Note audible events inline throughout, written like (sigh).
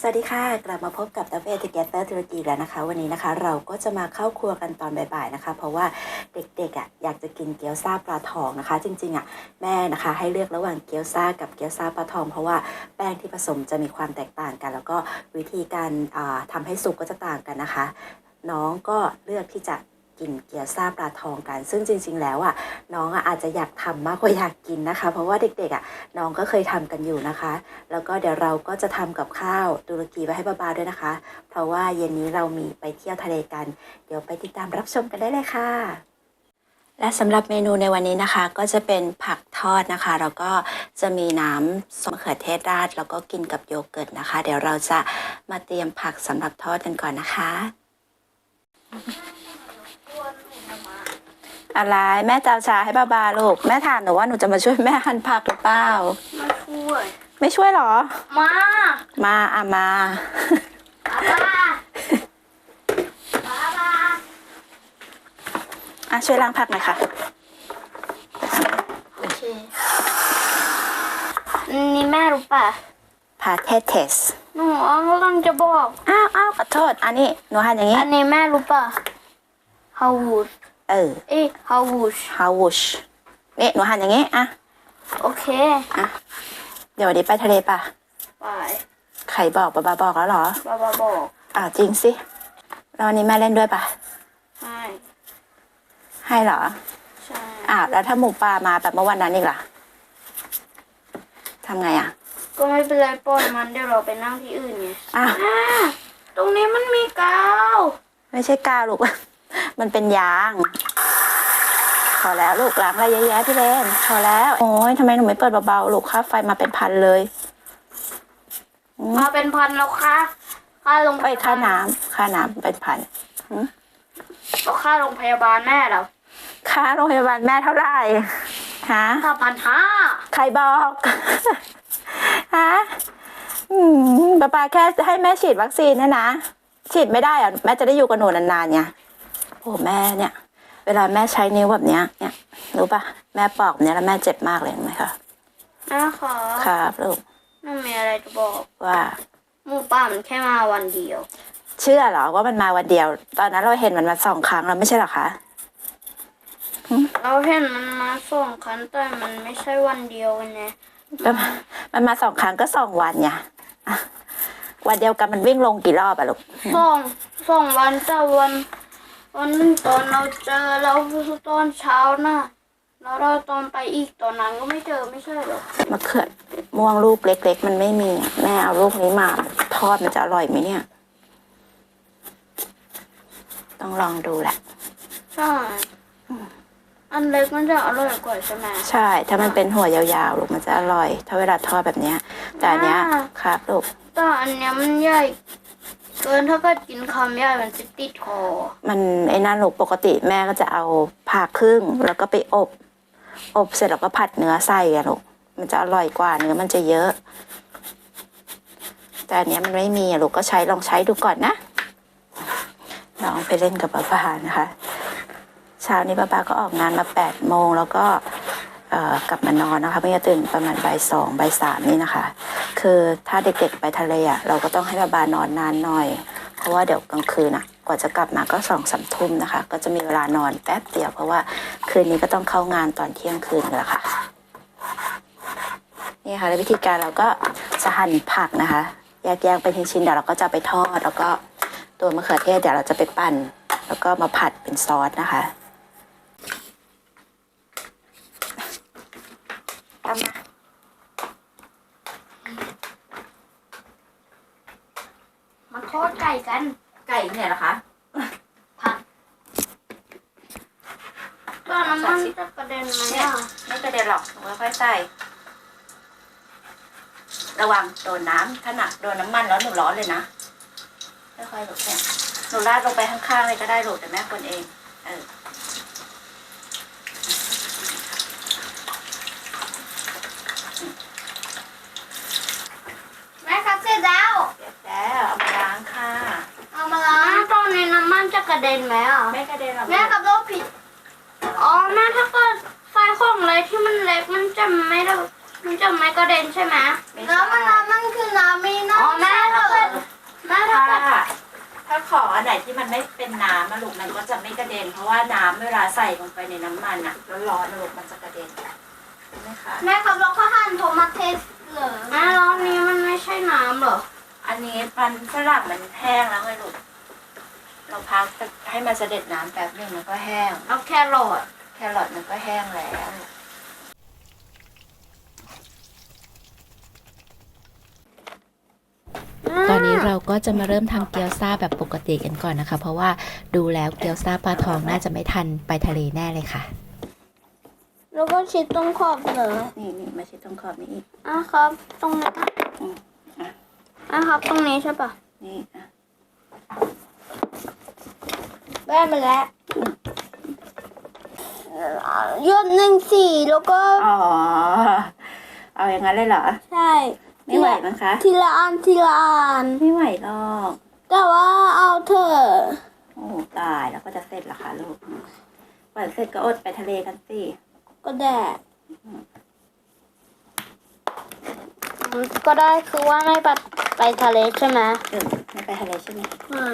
สวัสดีค่ะ กลับมาพบกับ w เ Together ธุรกิจแล้วนะคะ วันนี้นะคะเราก็จะมาเข้าครัวกันตอนบ่ายๆนะคะ เพราะว่าเด็กๆอะอยากจะกินเกี๊ยวซาปลาทองนะคะ จริงๆอะแม่นะคะให้เลือกระหว่างเกี๊ยวซากับเกี๊ยวซาปลาทอง เพราะว่าแป้งที่ผสมจะมีความแตกต่างกัน แล้วก็วิธีการอ่าทำให้สุกก็จะต่างกันนะคะ น้องก็เลือกที่จะ กินเกี๊ยวซาปลาทองกัน ซึ่งจริง ๆ แล้วอะน้องอะอาจจะอยากทำมากกว่าอยากกินนะคะ เพราะว่าเด็กๆอะน้องก็เคยทำกันอยู่นะคะ แล้วก็เดี๋ยวเราก็จะทำกับข้าวตุรกีไว้ให้บาๆด้วยนะคะ เพราะว่าเย็นนี้เรามีไปเที่ยวทะเลกัน เดี๋ยวไปติดตามรับชมกันได้เลยค่ะและสำหรับเมนูในวันนี้นะคะก็จะเป็นผักทอดนะคะ แล้วก็จะมีน้ำซอสมเขือเทศราด แล้วก็กินกับโยเกิร์ตนะคะ เดี๋ยวเราจะมาเตรียมผักสำหรับทอดกันก่อนนะคะ อะไรแม่จะเอาชาให้บาบาลูกแม่ถามหนูว่าหนูจะมาช่วยแม่หั่นผักหรือเปล่ามาช่วย ไม่ช่วยเหรอ มา มาอะมาป้าป้าป้าอะช่วยล้างผักหน่อยค่ะโอเคนี่แม่รู้ป่ะพาเทเทสหนูกำลังจะบอกอ้าวอ้าวขอโทษอันนี้หนูหั่นอย่างนี้ อันนี้แม่รู้ป่ะฮาววูด เออเอ้ยฮาววูชฮาวชนี่หนูหั่นอย่างนี้อะโอเคอะเดี๋ยววันนี้ไปทะเลป่ะไปใครบอกบาบาบอกแล้วเหรอป้าป้าบอกอ่าจริงสิแล้ววันนี้แม่เล่นด้วยป่ะใช่ให้เหรอ ใช่อ่าวแล้วถ้าหมูป่ามาแบบเมื่อวันนั้นอีกล่ะทำไงอะ ก็ไม่เป็นไรปล่อยมันเดี๋ยวเราไปนั่งที่อื่นไงอ้าวอ่าตรงนี้มันมีกาว ไม่ใช่กาวลูก มันเป็นยางพอแล้วลูกล้างอะไรเยอะแยะพี่เลนพอแล้ว โอ้ยทำไมหนูไม่เปิดเบาๆลูกค่าไฟมาเป็นพันเลยมาเป็นพันแล้วค่ะค่าโรงพเอ้ยยาบาลค่าน้ำค่าน้ำเป็นพันก็ค่าโรงพยาบาลแม่เราค่าโรงพยาบาลแม่เท่าไหร่ฮะค่าพันห้าใครบอกฮะอืมป้าปาแค่ให้แม่ฉีดวัคซีนเนะนะฉีดไม่ได้อะแม่จะได้อยู่กับหนูนานๆไงโอ้แม่เนี่ย เวลาแม่ใช้นิ้วแบบเนี้ยเนี่ยรู้ปะแม่ปอกแบบเนี้ยแล้วแม่เจ็บมากเลยเห็นไหมคะแม่ขอครับลูกหนูมีอะไรจะบอกว่าหมูป่ามันแค่มาวันเดียว เชื่อเหรอว่ามันมาวันเดียว ตอนนั้นเราเห็นมันมาสองครั้งแล้วไม่ใช่เหรอคะเราเห็นมันมาสองครั้งแต่มันไม่ใช่วันเดียวกันไงมันมามันมาสองครั้งก็สองวันไงอะวันเดียวกันมันวิ่งลงกี่รอบอะลูกสองสองวันแต่วัน วันหนึงตอนเราเจอเราตอนเช้าน่ะแล้วเราตอนไปอีกตอนนั้นก็ไม่เจอไม่ใช่เหรอมะเขือม่วงลูกเล็ก ๆ มันไม่มีอะแม่เอาลูกนี้มาทอดมันจะอร่อยไหมเนี่ย ต้องลองดูแหละใช่อันเล็กมันจะอร่อยกว่าใช่ไหมใช่ ถ้ามันเป็นหัวยาวๆลูกมันจะอร่อย ถ้าเวลาทอดแบบเนี้ย แต่อันเนี้ยอ่าครับลูกแต่อันเนี้ยมันใหญ่ เกินถ้ากิดกินคำใหญ่มันจะติดคอมันไอ้นั่นหลูกปกติแม่ก็จะเอาผ่าครึ่งแล้วก็ไปอบ อบเสร็จแล้วก็ผัดเนื้อใส่อะลูกมันจะอร่อยกว่าเนื้อมันจะเยอะ แต่อันเนี้ยมันไม่มีอะลูกก็ใช้ลองใช้ดูก่อนนะลองไปเล่นกับป้าปานะคะเช้านี้ป้าปาก็ออกงานมาแปดโมงแล้วก็เอ่อกลับมานอนนะคะเพื่อจะตื่นประมาณบ่ายสองบ่ายสามนี่นะคะ คือถ้าเด็กๆไปทะเลอะเราก็ต้องให้ป้าปานอนนานหน่อย เพราะว่าเดี๋ยวกลางคืนอะกว่าจะกลับมาก็สองสามทุ่มนะคะ ก็จะมีเวลานอนแป๊บเดียวเพราะว่าคืนนี้ก็ต้องเข้างานตอนเที่ยงคืนแล้วค่ะนี่ค่ะแล้ววิธีการเราก็จะหั่นผักนะคะแยกๆเป็นชิ้นๆเดี๋ยวเราก็จะไปทอด แล้วก็ตัวมะเขือเทศเดี๋ยวเราจะไปปั่น แล้วก็มาผัดเป็นซอสนะคะตามมา มันทอดไก่กัน ไก่เนี่ยเหรอคะ ตอนน้ำมันจะกระเด็นไหมอะ ไม่กระเด็นหรอกหนูค่อยๆใส่ ระวังโดนน้ำถ้าหนักโดนน้ำมันแล้วหนูร้อนเลยนะค่อยๆหลบเนี่ยหนูราดลงไปข้างๆเลยก็ได้หลบแต่แม่คนเองเออแม่ครับเสร็จแล้วเสร็จแล้วเอามาล้างค่ะเอามาล้างตอนนี้น้ำมันจะกระเด็นไหมอะไม่กระเด็นหรอกแม่กับเราผิดอ๋อแม่ถ้าเกิดไฟของอะไรที่มันเล็กมันจะไม่ได้มันจะไม่กระเด็นใช่ไหม ไม่แล้วมันน้ำมันคือน้ำไม่น้อ๋อแม่ถ้าเกิดอันไหนที่มันไม่เป็นน้ำอะลูกมันก็จะไม่กระเด็น เพราะว่าน้ำเวลาใส่ลงไปในน้ำมันอะร้อนๆอะลูกมันจะกระเด็นใช่ไหมคะแม่ครับเราก็หั่นโทมาเทสเหรอแม่รอบนี้มันไม่ใช่น้ำเหรอ อันนี้มันฝรั่งมันแห้งแล้วไงลูกเราพักให้มันเสด็จน้ำแป๊บหนึงมันก็แห้งเอาแครอทแครอทมันก็แห้งแล้ว ตอนนี้เราก็จะมาเริ่มทำเกี๊ยวซ่าแบบปกติกันก่อนนะคะ เพราะว่าดูแล้วเกี๊ยวซ่าปลาทองน่าจะไม่ทันไปทะเลแน่เลยค่ะ แล้วก็ชิดตรงขอบเหรอนี่นี่มาชิดตรงขอบนี้อีกอะครับ ตรงนี้อืมอะอะครับ ตรงนี้ใช่ปะนี่อะได้มาแล้วยอดหนึ่งสี่แล้วก็ อ๋อ เอาอย่างนั้นเลยเหรอ ใช่ ไม่ไหวมั้งคะ ทีละอันทีละอันไม่ไหวหรอก แต่ว่าเอาเถอะโอ้ตายแล้วก็จะเสร็จละคะลูกกว่าจะเสร็จก็อดไปทะเลกันสิก็แดดก็ได้คือว่าไม่ไปไปทะเลใช่ไหมเออไม่ไปทะเลใช่ไหมใช่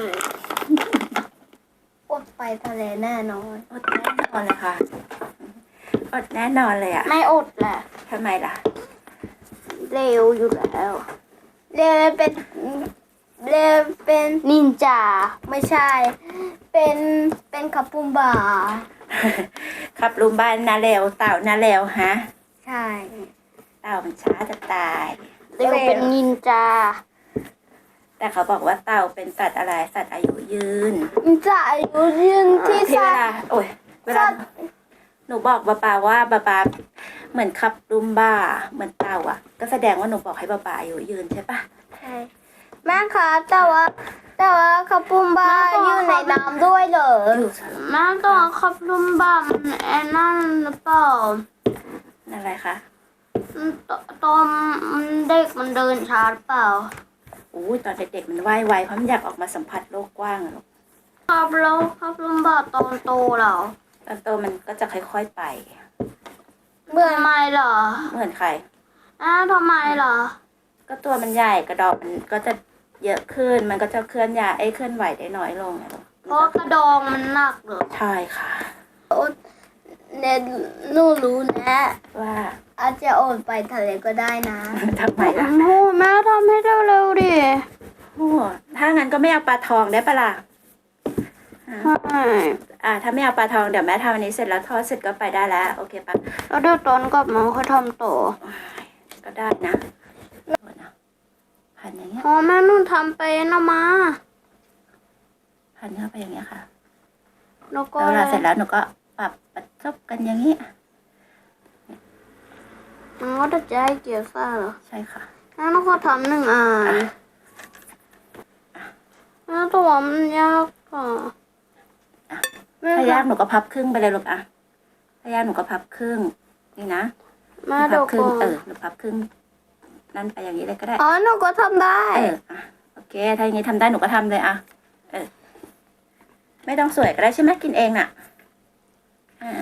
อดไปทะเลแน่นอนอดแน่นอนเลยค่ะอดแน่นอนเลยอะไม่อดแหละทำไมล่ะ เร็วอยู่แล้ว เรยเป็นเรยเป็นนินจาไม่ใช่ เป็นเป็นคาปุมบาขับลุมบ้านนาเร็วเต่านาเร็วฮะใช่เต่ามันช้าจะตาย เร็วเป็นนินจาแต่เขาบอกว่าเต่าเป็นสัตว์อะไรสัตว์อายุยืนจะอายุยืนที่ที่เวสัตลาว์โอ้ยเวลาสัตว์ หนูบอกบาปาว่าบาปาเหมือนขับลุมบ้า เหมือนเต่าอะ ก็แสดงว่าหนูบอกให้บาปาอายุยืนใช่ปะใช่แม่คะแต่ว่าแต่ว่าคาปุมบาอยู่ในน้ำด้วยเหรออยู่แม่ต้องขับลุมบ้ามันแอนนั่นหรือเปล่าอะไรคะมันตตอนเด็กมันเดินช้าหรือเปล่าอู้ยตอนเด็กๆมันว่ายไวเพราะมันอยากออกมาสัมผัสโลกกว้างอะลูกขับแล้วขับลุมบ้าตอนโตเหรอ ตอนโตมันก็จะค่อยๆไป เบื่อทำไมเหรอเหมือนใคร อ้าวทำไมเหรอ ก็ตัวมันใหญ่กระดอกมันก็จะเยอะขึ้น มันก็จะเคลื่อนย้ายเอ้ยเคลื่อนไหวได้น้อยลงไงลูกเพราะกระดองมันหนักเหรอใช่ค่ะเนหนูรู้นะว่าอาจจะอดไปทะเลก็ได้นะ ทำไมล่ะโอ้แม่ทำให้เร็วๆดิ โอ้ถ้างั้นก็ไม่เอาปลาทองได้ปะล่ะ ใช่อ่าถ้าไม่เอาปลาทองเดี๋ยวแม่ทำอันนี้เสร็จแล้วทอดเสร็จก็ไปได้แล้ว โอเคปะแล้วเดี๋ยวตอนกลับมาค่อยทำต่อก็ได้นะเอานะพันอย่างเงี้ยพอแม่นุ่นทำไปนะมาพันเข้าไปอย่างเงี้ยค่ะแล้วก็แล้วเวลาเสร็จแล้วหนูก็ปรับประจบกันอย่างนี้มันก็จะใจเกี่ยวซ่าเหรอใช่ค่ะงั้นเราก็ทำหนึ่งอันแล้วตัวมันยากกว่าแม่ ถ้ายากหนูก็พับครึ่งไปเลยลูกอะถ้ายากหนูก็พับครึ่ง นี่นะแม่พัเดี๋ยวครึ่ก่งอนเออหนูพับครึ่งนั่นไปอย่างนี้เลยก็ได้อ๋อหนูก็ทำได้เอออะโอเค ถ้าอย่างนี้ทำได้หนูก็ทำเลยอะเออไม่ต้องสวยก็ได้ใช่ไหมกินเองน่ะอ่า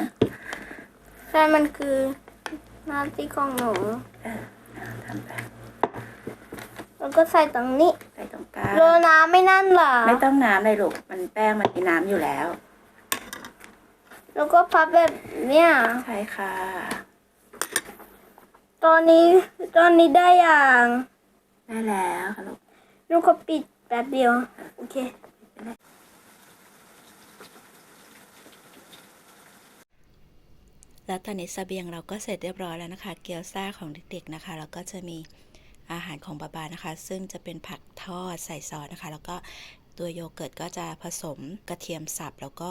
ใช่มันคือหน้าที่ของหนูทำไปแล้วก็ใส่ตรงนี้ ใส่ตรงกลางโรน้ำไม่นั่นเหรอ ไม่ต้องน้ำเลยลูก มันแป้งมันมีน้ำอยู่แล้ว แล้วก็พับแบบเนี้ยใช่ค่ะ ตอนนี้ตอนนี้ได้อย่างได้แล้วค่ะลูกหนูก็ปิดแป๊บเดียว โอเคแล้วตอนนี้เสบียงเราก็เสร็จเรียบร้อยแล้วนะคะ เกี๊ยวซ่าของเด็กๆนะคะ แล้วก็จะมี อาหารของบาบานะคะ ซึ่งจะเป็นผักทอดใส่ซอสนะคะ แล้วก็ตัวโยเกิร์ตก็จะผสมกระเทียมสับแล้วก็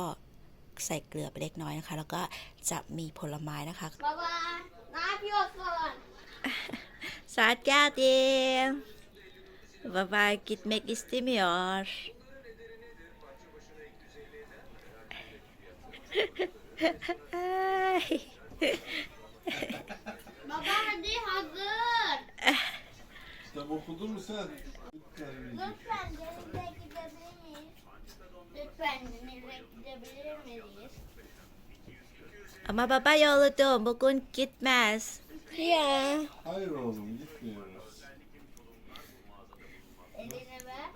ใส่เกลือไปเล็กน้อยนะคะ แล้วก็จะมีผลไม้นะคะบ๊ายบายน้าพี่อดก่อนสาดแก้วเดียวบาบากิดเมกอิสติมิออร์ Baba hadi hazır. Kitap okudun mu sen? Lütfen denize gidebilir miyiz? Lütfen denize gidebilir miyiz? Ama baba yolladım. Bugün gitmez. Ya. Hayır oğlum gitmiyoruz. Eline ver.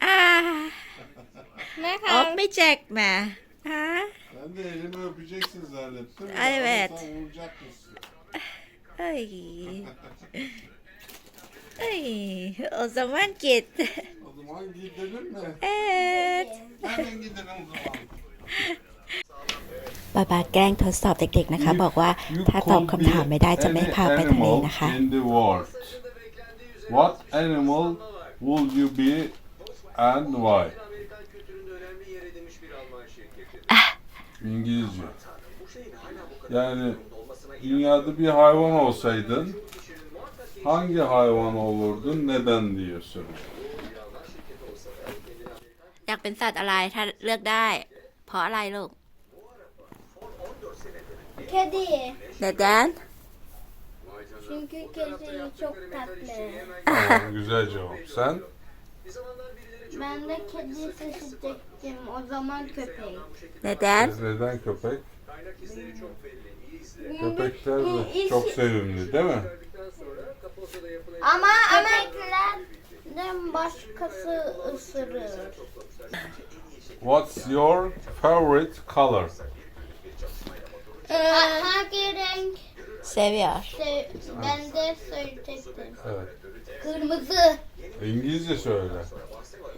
Ah, Ne (laughs) kadar? öpmeyecek mi? Ha? Ben de elimi öpeceksin zannettim. Evet. Sen vuracak mısın? Vuracakmışsın. Ay. Ay. O zaman git. O zaman gidelim mi? Evet. Hemen gidelim o zaman. บาบาแกล้งทดสอบเด็กๆนะคะ บอกว่าถ้าตอบคำถามไม่ได้จะไม่พาไปทะเลนะคะ in the world what animal would you be and why İngilizce yani dünyada bir hayvan olsaydın hangi hayvan olurdun neden diye soruyor. อยากเป็นสัตว์อะไรถ้าเลือกได้ เพราะอะไรลูก Kedi. Neden? Çünkü kedi çok tatlı. Tamam, güzel cevap. Sen? Ben de kedi seçecektim. O zaman köpek. Neden? Neden köpek? Köpekler de çok sevimli değil mi? Ama köpeklerden başkası ısırır. What's your favorite color? hangi renk Seviyor. se- ben de söyleyecektim. Evet. Kırmızı. İngilizce söyle.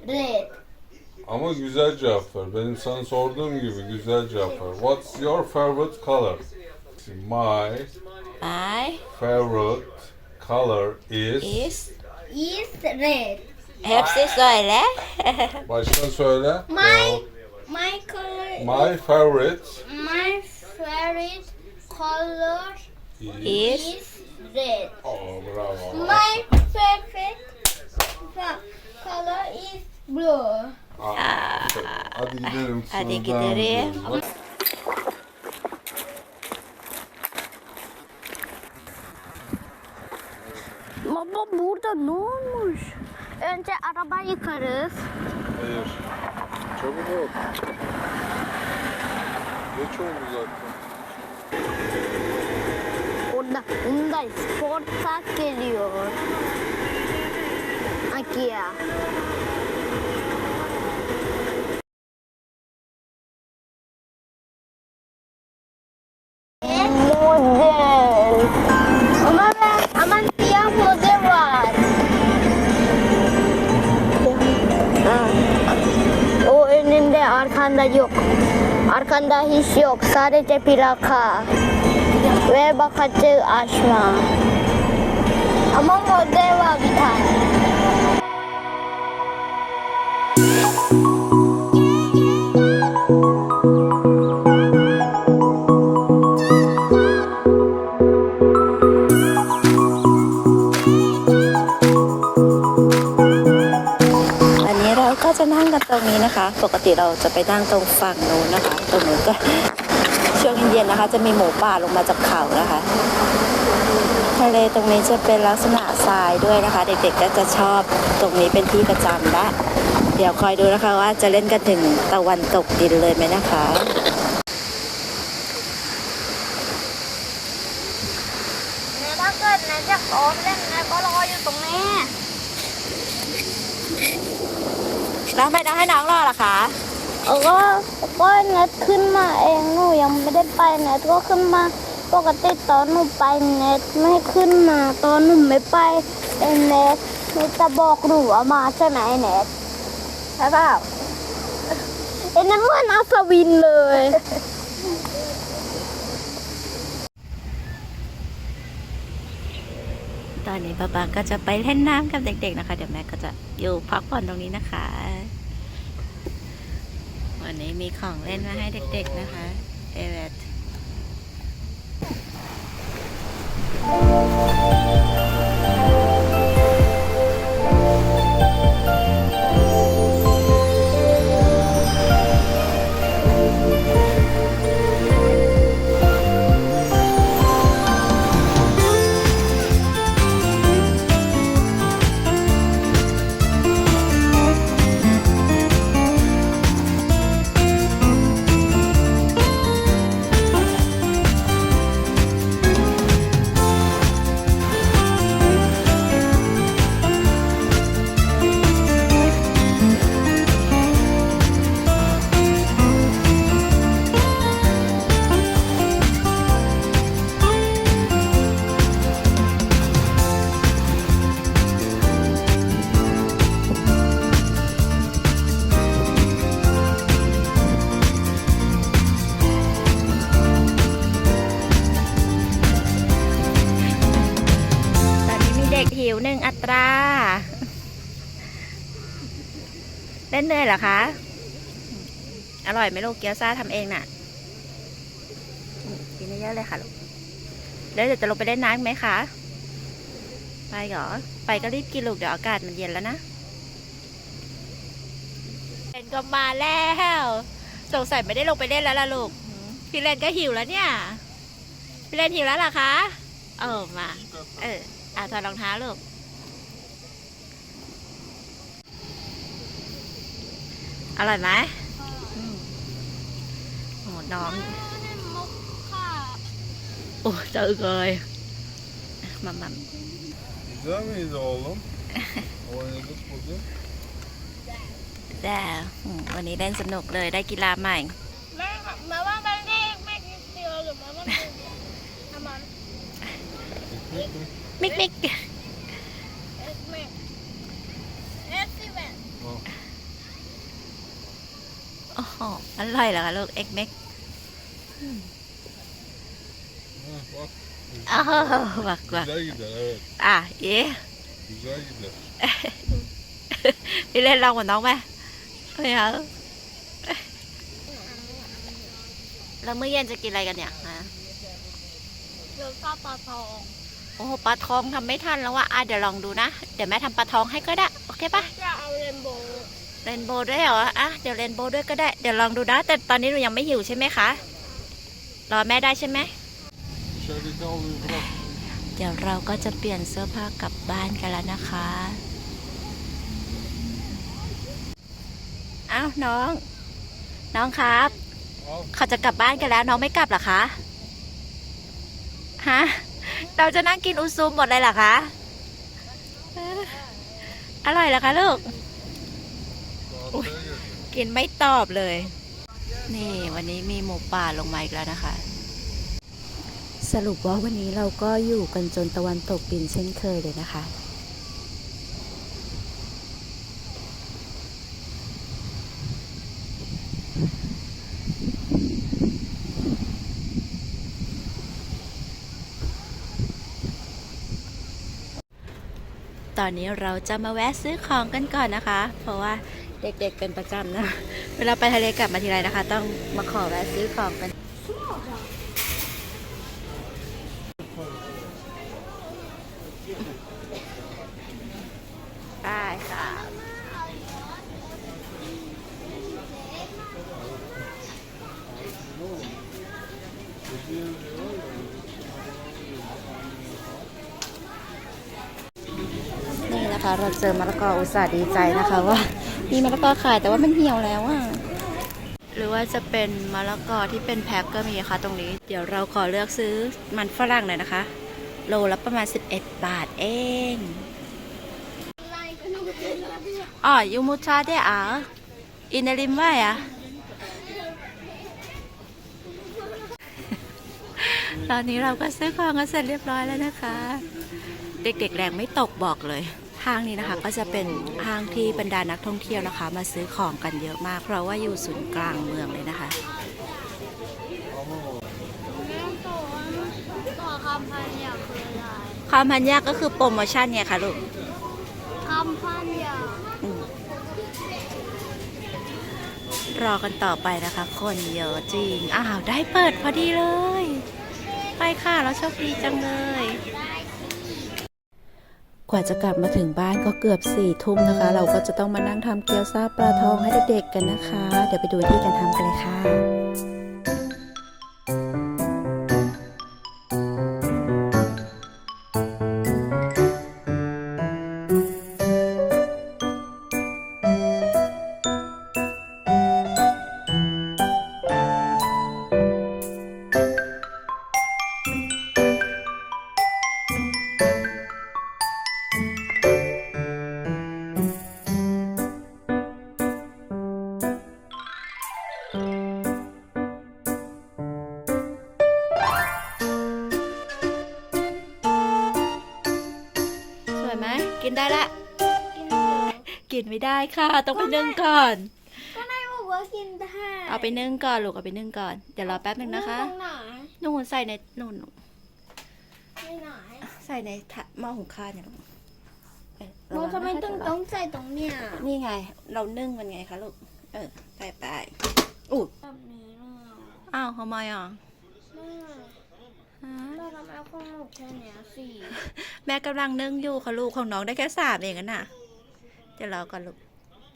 Red. Ama güzel cevap ver. Benim sana sorduğum gibi güzel cevap ver. What's your favorite color? My My favorite color is... is Is red. hepsi söyle. (laughs) Baştan söyle. My my color My favorite my favorite color is... is red. Oh, bravo. My favorite fa- color is blue. Aa, Hadi gidelim. Hadi gidelim. Önce araba yıkarız. Hayır. Çabuk ol. Geç oldu zaten. Orada Hyundai Sportback geliyor. Akia. Arkanda yok. Arkanda hiç yok. Sadece plaka. Ve bakıcı açma. Ama model var bir tane. รงนี้นะคะ ปกติเราจะไปนั่งตรงฝั่งนู้นนะคะ ตรงนู้นก็ช่วงเย็นๆนะคะ จะมีหมูป่าลงมาจากเขานะคะ ทะเลตรงนี้จะเป็นลักษณะทรายด้วยนะคะ เด็กๆก็จะชอบตรงนี้เป็นที่ประจำและเดี๋ยวคอยดูนะคะว่าจะเล่นกันถึงตะวันตกดินเลยไหมนะคะถ้าเกิดนายจะขอเล่นนายก็รออยู่ตรงนี้ แล้วไม่ได้ให้น้องรอหรอคะเออก็ก็เน็ตขึ้นมาเองหนูยังไม่ได้ไปเน็ตก็ขึ้นมาปกติตอนหนูไปเน็ตไม่ขึ้นมาตอนหนูไม่ไปเอ็นเน็ตเน็ตจะบอกหนูว่ามาใช่ไหมเน็ตใช่เปล่าเอ็นนั้นเหมือนอัศวินเลย ตอนนี้ป๊าป๊าก็จะไปเล่นน้ำกับเด็กๆนะคะ เดี๋ยวแม่ก็จะอยู่พักผ่อนตรงนี้นะคะ วันนี้มีของเล่นมาให้เด็กๆนะคะ เอเวต งอัตราเล่นเหนื่อยเหรอคะ อร่อยไหมลูกเกี๊ยวซ่าทำเองน่ะกินเยอะเลยค่ะลูกแล้วเดี๋ยวจะลงไปเล่นน้ำไหมคะ ไปเหรอ ไปก็รีบกินลูกเดี๋ยวอากาศมันเย็นแล้วนะเล่นก็มาแล้วสงสัยไม่ได้ลงไปเล่นแล้วล่ะลูก พี่เล่นก็หิวแล้วเนี่ย พี่เล่นหิวแล้วเหรอคะ เออมา เอออะถอดรองเท้าลูก อร่อยไหมอืมโอ้น้องโอ้เจอเลยมัมมัม Güzel miydi oğlum? Oynadık bugün. แต่อืมวันนี้เล่นสนุกเลยได้กีฬาใหม่แม่ค่ะแม้ว่ามันเล็กไม่นิดเดียวหรือแม้ว่ามันประมาณมิกมิก เอ็กเมกเอ็กซิเวน โอ้โหอร่อยเหรอคะลูกเอ็กเม็ก Heh, bak อ้าววักวัก güzel gider evet. อะเอ๊ะ Güzel gider. พี่เล่นลองกับน้องไหมไม่เอาแล้วมื้อเย็นจะกินอะไรกันเนี่ยฮะเดี๋ยวก็ปลาทองโอ้โหปลาทองทำไม่ทันแล้วว่ะอะเดี๋ยวลองดูนะ เดี๋ยวแม่ทำปลาทองให้ก็ได้ โอเคปะจะเอาเรนโบว์ เรนโบว์ด้วยเหรออะเดี๋ยวเรนโบว์ด้วยก็ได้ เดี๋ยวลองดูนะ แต่ตอนนี้หนูยังไม่หิวใช่ไหมคะ รอแม่ได้ใช่ไหม เดี๋ยวเราก็จะเปลี่ยนเสื้อผ้ากลับบ้านกันแล้วนะคะอ้าวน้อง น้องครับ เขาจะกลับบ้านกันแล้วน้องไม่กลับหรอคะฮะเราจะนั่งกินอุซุมหมดเลยหรอคะอร่อยเหรอคะลูก กินไม่ตอบเลย นี่วันนี้มีหมูป่าลงมาอีกแล้วนะคะ สรุปว่าวันนี้เราก็อยู่กันจนตะวันตกดินเช่นเคยเลยนะคะตอนนี้เราจะมาแวะซื้อของกันก่อนนะคะ เพราะว่า เด็กๆเป็นประจำนะ เวลาไปทะเลกลับมาทีไรนะคะ ต้องมาขอแวะซื้อของกันได้ค่ะนี่นะคะเราเจอมะละกออุตส่าห์ดีใจนะคะว่า มีมะละกอขายแต่ว่ามันเหี่ยวแล้วอะหรือว่าจะเป็นมะละกอที่เป็นแพ็คก็มีค่ะตรงนี้ เดี๋ยวเราขอเลือกซื้อมันฝรั่งหน่อยนะคะ โลละประมาณ 11 บาทเองอ๋อยูมูชาเดอาอินริมว่าอะตอนนี้เราก็ซื้อของกันเสร็จเรียบร้อยแล้วนะคะ เด็กๆแรงไม่ตกบอกเลย ห้างนี้นะคะ ก็จะเป็นห้างที่บรรดานักท่องเที่ยวนะคะ มาซื้อของกันเยอะมาก เพราะว่าอยู่ศูนย์กลางเมืองเลยนะคะแม่ตัวตัวคำพันยาคืออะไรความพันยากก็คือโปรโมชั่นเนี่ยค่ะลูกคำพันยาอืมรอกันต่อไปนะคะ คนเยอะจริง อ้าว ได้เปิดพอดีเลย ไปค่ะ แล้วโชคดีจังเลย กว่าจะกลับมาถึงบ้านก็เกือบสี่ทุ่มนะคะ เราก็จะต้องมานั่งทำเกี๊ยวซาปลาทองให้เด็กๆกันนะคะ เดี๋ยวไปดูที่การทำกันเลยค่ะ ไม่ได้ค่ะ ต้องไปนึ่งก่อน ก็นายบอกว่ากินได้เอาไปนึ่งก่อนลูกเอาไปนึ่งก่อน เดี๋ยวรอแป๊บหนึ่งนะคะตรงไหนนู่นใส่ในนู่นไม่ไหนใส่ในถะหม้อหุงข้าวเนี่ยลูกโมทำไมต้องต้องใส่ตรงเนี้ยนี่ไง เรานึ่งมันไงคะลูก เออไปไปอู้แบบนี้เนาะอ้าวทำไมอะแม่ฮะ แม่ทำไมของหนูแค่เนี้ยสิแม่กำลังนึ่งอยู่ค่ะลูกของน้องได้แค่สามเองอะน่ะ เดี๋ยวรอก่อนลูก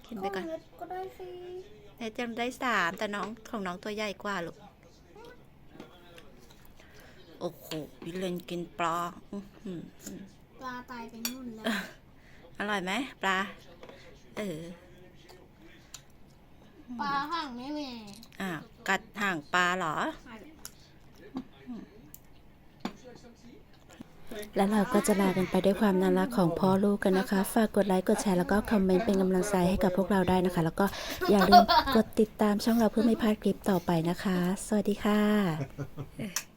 กินไปก่อนเล็กก็ได้สิเนทยังได้สามแต่น้องของน้องตัวใหญ่กว่าลูก โอ้โหวิเลนกินปลาอื้อหือปลาตายไปนู่นแล้วอร่อยไหมปลา เออ ปลาห่างไม่แม่อ้าว กัดห่างปลาเหรอ และเราก็จะลากันไปด้วยความน่ารักของพ่อลูกกันนะคะ ฝากกดไลค์ กดแชร์ แล้วก็คอมเมนต์เป็นกำลังใจให้กับพวกเราได้นะคะ แล้วก็อย่าลืมกดติดตามช่องเราเพื่อไม่พลาดคลิปต่อไปนะคะ สวัสดีค่ะ